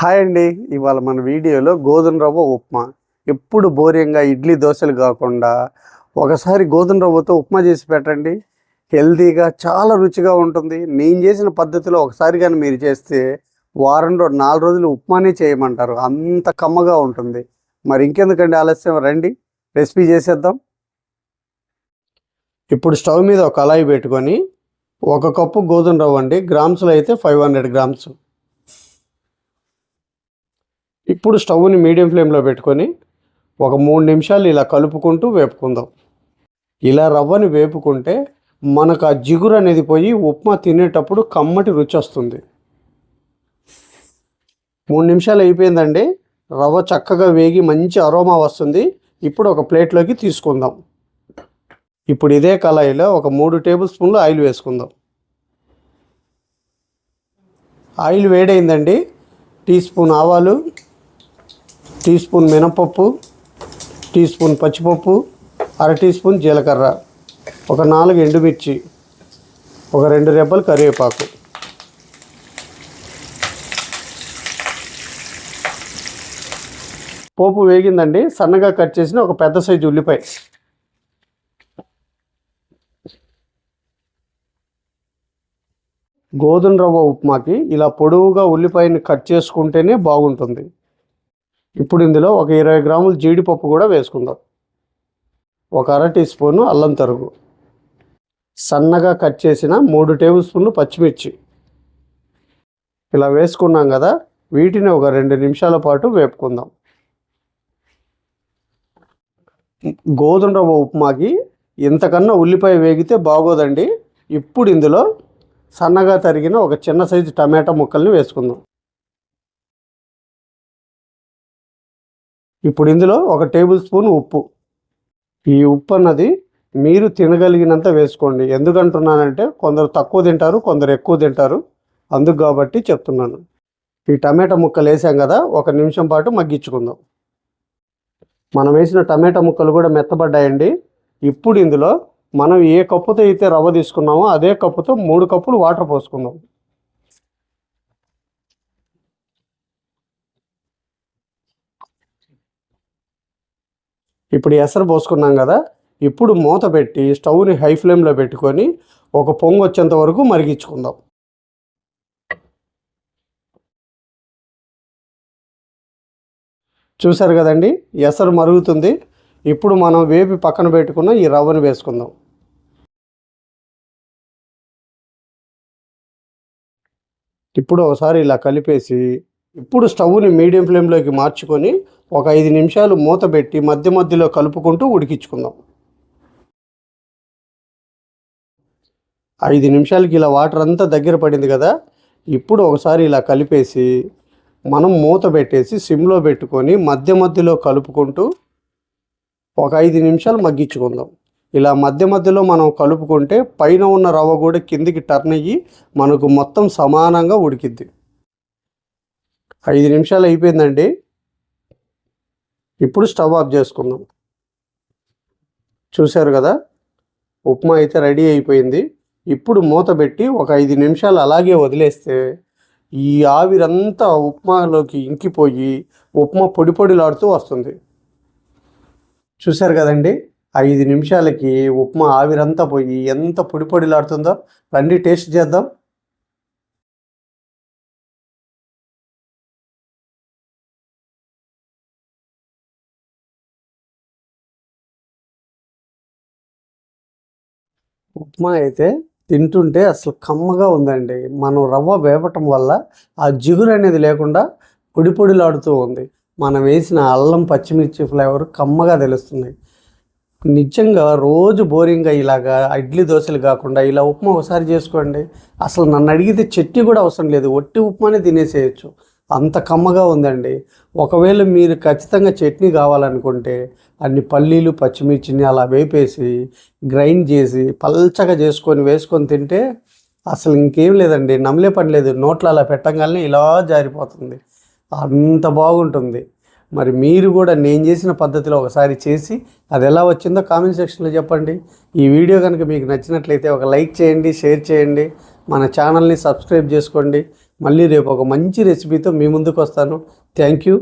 Hi అండి. ఇవాళ మన వీడియోలో గోధుమ రవ్వ ఉప్మా. ఎప్పుడు బోరింగ్గా ఇడ్లీ దోశలు కాకుండా ఒకసారి గోధుమ రవ్వతో ఉప్మా చేసి పెట్టండి. హెల్తీగా చాలా రుచిగా ఉంటుంది. నేను చేసిన పద్ధతిలో ఒకసారి కానీ మీరు చేస్తే వారంలో నాలుగు రోజులు ఉప్మానే చేయమంటారు. అంత కమ్మగా ఉంటుంది. మరి ఇంకెందుకండి ఆలస్యం? రండి రెసిపీ చేసేద్దాం. ఇప్పుడు స్టవ్ మీద ఒక కళాయి పెట్టుకొని ఒక కప్పు గోధుమ రవ్వ అండి. గ్రామ్స్లో అయితే ఫైవ్ హండ్రెడ్ గ్రామ్స్. ఇప్పుడు స్టవ్ని మీడియం ఫ్లేమ్లో పెట్టుకొని ఒక మూడు నిమిషాలు ఇలా కలుపుకుంటూ వేపుకుందాం. ఇలా రవ్వని వేపుకుంటే మనకు ఆ జిగురు అనేది పోయి ఉప్మా తినేటప్పుడు కమ్మటి రుచి వస్తుంది. మూడు నిమిషాలు అయిపోయిందండి. రవ్వ చక్కగా వేగి మంచి అరోమా వస్తుంది. ఇప్పుడు ఒక ప్లేట్లోకి తీసుకుందాం. ఇప్పుడు ఇదే కళాయిలో ఒక మూడు టేబుల్ స్పూన్లు ఆయిల్ వేసుకుందాం. ఆయిల్ వేడైందండి. టీ స్పూన్ ఆవాలు టీ స్పూన్ మినపప్పు టీ స్పూన్ పచ్చిపప్పు అర టీ స్పూన్ జీలకర్ర ఒక నాలుగు ఎండుమిర్చి ఒక రెండు రెబ్బలు కరివేపాకు. పోపు వేగిందండి సన్నగా కట్ చేసిన ఒక పెద్ద సైజు ఉల్లిపాయ. గోధుమ రవ్వ ఉప్మాకి ఇలా పొడవుగా ఉల్లిపాయని కట్ చేసుకుంటేనే బాగుంటుంది. ఇప్పుడు ఇందులో ఒక ఇరవై గ్రాములు జీడిపప్పు కూడా వేసుకుందాం. ఒక అర టీ స్పూను అల్లం తరుగు. సన్నగా కట్ చేసిన మూడు టేబుల్ స్పూన్లు పచ్చిమిర్చి. ఇలా వేసుకున్నాం కదా వీటిని ఒక రెండు నిమిషాల పాటు వేపుకుందాం. గోధుమ రవ్వ ఉప్మాకి ఇంతకన్నా ఉల్లిపాయ వేగితే బాగోదండి. ఇప్పుడు ఇందులో సన్నగా తరిగిన ఒక చిన్న సైజు టమాటా ముక్కల్ని వేసుకుందాం. ఇప్పుడు ఇందులో ఒక టేబుల్ స్పూన్ ఉప్పు. ఈ ఉప్పు అన్నది మీరు తినగలిగినంత వేసుకోండి. ఎందుకంటున్నానంటే కొందరు తక్కువ తింటారు కొందరు ఎక్కువ తింటారు. అందుకు కాబట్టి చెప్తున్నాను. ఈ టమాటా ముక్కలు వేసాం కదా ఒక నిమిషం పాటు మగ్గించుకుందాం. మనం వేసిన టమాటా ముక్కలు కూడా మెత్తబడ్డాయండి. ఇప్పుడు ఇందులో మనం ఏ కప్పుతో అయితే రవ్వ తీసుకున్నామో అదే కప్పుతో మూడు కప్పులు వాటర్ పోసుకుందాం. ఇప్పుడు ఎసరు పోసుకున్నాం కదా ఇప్పుడు మూత పెట్టి స్టవ్ని హై ఫ్లేమ్లో పెట్టుకొని ఒక పొంగు వచ్చేంత వరకు మరిగించుకుందాం. చూసారు కదండి ఎసరు మరుగుతుంది. ఇప్పుడు మనం వేపి పక్కన పెట్టుకున్న ఈ రవ్వను వేసుకుందాం. ఇప్పుడు ఒకసారి ఇలా కలిపేసి ఇప్పుడు స్టవ్ని మీడియం ఫ్లేమ్లోకి మార్చుకొని ఒక ఐదు నిమిషాలు మూత పెట్టి మధ్య మధ్యలో కలుపుకుంటూ ఉడికించుకుందాం. ఐదు నిమిషాలకి ఇలా వాటర్ అంతా దగ్గర పడింది కదా ఇప్పుడు ఒకసారి ఇలా కలిపేసి మనం మూత పెట్టేసి సిమ్లో పెట్టుకొని మధ్య మధ్యలో కలుపుకుంటూ ఒక ఐదు నిమిషాలు మగ్గించుకుందాం. ఇలా మధ్య మధ్యలో మనం కలుపుకుంటే పైన ఉన్న రవ్వ కూడా కిందికి టర్న్ అయ్యి మనకు మొత్తం సమానంగా ఉడికిద్ది. ఐదు నిమిషాలు అయిపోయిందండి. ఇప్పుడు స్టవ్ ఆఫ్ చేసుకుందాం. చూశారు కదా? ఉప్మా అయితే రెడీ అయిపోయింది. ఇప్పుడు మూత పెట్టి ఒక ఐదు నిమిషాలు అలాగే వదిలేస్తే ఈ ఆవిరంతా ఉప్మాలోకి ఇంకిపోయి ఉప్మా పొడి పొడిలాడుతూ వస్తుంది. చూశారు కదండి? ఐదు నిమిషాలకి ఉప్మా ఆవిరంతా పోయి ఎంత పొడి పొడిలాడుతుందో. రండి టేస్ట్ చేద్దాం. ఉప్మా అయితే తింటుంటే అసలు కమ్మగా ఉందండి. మనం రవ్వ వేపటం వల్ల ఆ జిగురు అనేది లేకుండా పొడి పొడిలాడుతూ ఉంది. మనం వేసిన అల్లం పచ్చిమిర్చి ఫ్లేవర్ కమ్మగా తెలుస్తుంది. నిజంగా రోజు బోరింగ్గా ఇలాగా ఇడ్లీ దోశలు కాకుండా ఇలా ఉప్మా ఒకసారి చేసుకోండి. అసలు నన్ను అడిగితే చట్నీ కూడా అవసరం లేదు. ఒట్టి ఉప్మానే తినేసేయచ్చు. అంత కమ్మగా ఉందండి. ఒకవేళ మీరు ఖచ్చితంగా చట్నీ కావాలనుకుంటే అన్ని పల్లీలు పచ్చిమిర్చిని అలా వేపేసి గ్రైండ్ చేసి పల్చగా చేసుకొని వేసుకొని తింటే అసలు ఇంకేం లేదండి. నమ్మలే పని లేదు. నోట్లో అలా పెట్టగానే ఇలా జారిపోతుంది. అంత బాగుంటుంది. మరి మీరు కూడా నేను చేసిన పద్ధతిలో ఒకసారి చేసి అది ఎలా వచ్చిందో కామెంట్ సెక్షన్లో చెప్పండి. ఈ వీడియో కనుక మీకు నచ్చినట్లయితే ఒక లైక్ చేయండి షేర్ చేయండి. మన ఛానల్ని సబ్స్క్రైబ్ చేసుకోండి. మళ్ళీ రేపు ఒక మంచి రెసిపీతో మీ ముందుకు వస్తాను. Thank you